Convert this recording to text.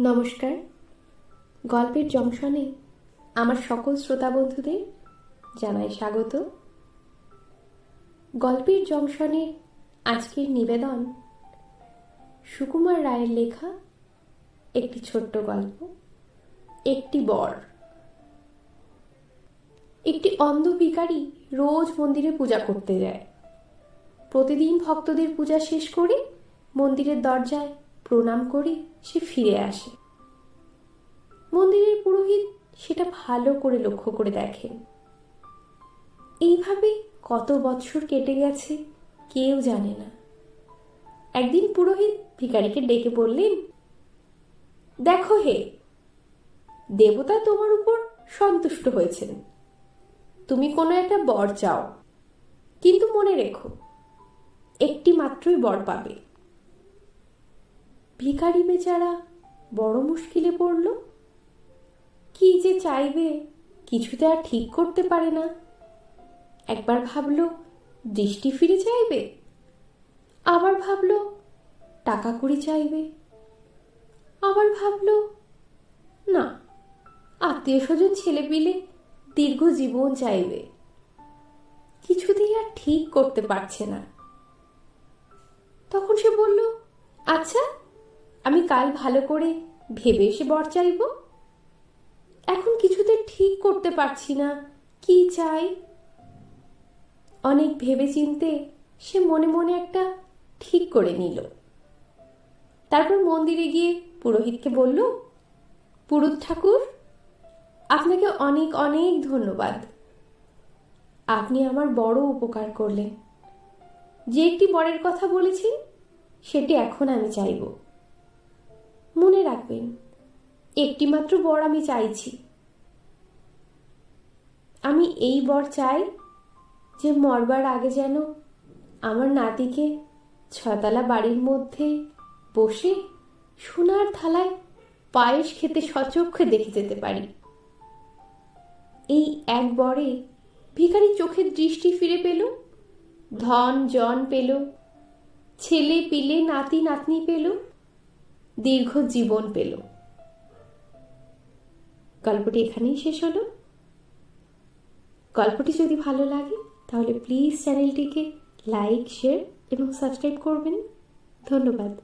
নমস্কার। গল্পের জংশনে আমার সকল শ্রোতা বন্ধুদের জানাই স্বাগত। গল্পের জংশনে আজকের নিবেদন সুকুমার রায়ের লেখা একটি ছোট্ট গল্প, একটি বর। একটি অন্ধ ভিখারি রোজ মন্দিরে পূজা করতে যায়। প্রতিদিন ভক্তদের পূজা শেষ করে মন্দিরের দরজায় প্রণাম করে, সে ফিরে আসে। মন্দিরের পুরোহিত সেটা ভালো করে লক্ষ্য করে দেখেন। এইভাবে কত বৎসর কেটে গেছে, কেউ জানে না। একদিন পুরোহিত ভিখারিকে ডেকে বললেন, দেখো হে, দেবতা তোমার উপর সন্তুষ্ট হয়েছেন। তুমি কোনো একটা বর চাও, কিন্তু মনে রেখো, একটি মাত্রই বর পাবে। ভিখারি বেচারা বড় মুশকিলে পড়ল। কি যে চাইবে, কিছুতে আর ঠিক করতে পারে না। একবার ভাবলো, দৃষ্টি ফিরে চাইবে? আবার ভাবল, টাকা কড়ি চাইবে? আবার ভাবল, না আত্মীয় স্বজন ছেলে পিলে দীর্ঘ জীবন চাইবে। কিছুতেই আর ঠিক করতে পারছে না। তখন সে বলল আচ্ছা আমি কাল ভালো করে ভেবে এসে বর চাইব? এখন কিছুতে ঠিক করতে পারছি না। কি চাই? অনেক ভেবে চিনতে সে মনে মনে একটা ঠিক করে নিল। তারপর মন্দিরে গিয়ে পুরোহিতকে বলল, পুরুত ঠাকুর, আপনাকে অনেক অনেক ধন্যবাদ। আপনি আমার বড় উপকার করলেন। যে একটি বরের কথা বলেছেন, সেটি এখন আমি চাইব। মনে রাখবেন একটি মাত্র বর আমি চাইছি। আমি এই বর চাই যে মরবার আগে যেন আমার নাতিকে ছতলা বাড়ির মধ্যে বসে সোনার থালায় পায়েস খেতে সচক্ষে দেখে যেতে পারি। এই এক বরে ভিখারি চোখের দৃষ্টি ফিরে পেল, ধন জন পেল ছেলে পিলে নাতি নাতনি পেল দীর্ঘ জীবন পেল। গল্পটি এখানেই শেষ হলো। গল্পটি যদি ভালো লাগে, তাহলে প্লিজ চ্যানেলটিকে লাইক শেয়ার এবং সাবস্ক্রাইব করবেন। ধন্যবাদ।